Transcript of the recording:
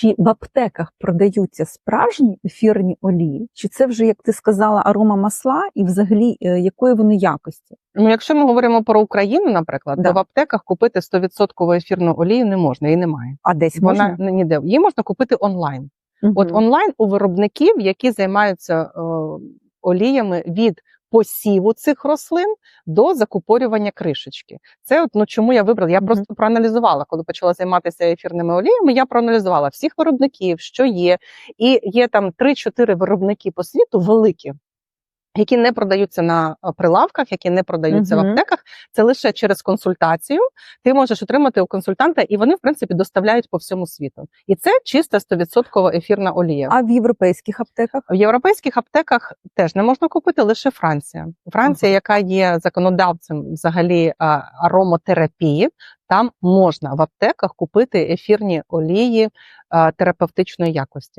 чи в аптеках продаються справжні ефірні олії, чи це вже, як ти сказала, арома масла, і взагалі е, якої вони якості? Ну, якщо ми говоримо про Україну, наприклад, Да. то в аптеках купити 100% ефірну олію не можна і немає. А десь Вона можна? ніде. Її можна купити онлайн. От онлайн у виробників, які займаються е, оліями від посіву цих рослин до закупорювання кришечки. Це от, ну, чому я вибрала. Я просто проаналізувала, коли почала займатися ефірними оліями. Я проаналізувала всіх виробників, що є, і є там 3-4 виробники по світу великі. Які не продаються на е, прилавках, які не продаються Мгм. в аптеках, це лише через консультацію. Ти можеш отримати у консультанта, і вони, в принципі, доставляють по всьому світу. І це чиста 100% ефірна олія. А в європейських аптеках? В європейських аптеках теж не можна купити лише Франція. Франція, яка є законодавцем взагалі а, аромотерапії, там можна в аптеках купити ефірні олії терапевтичної якості.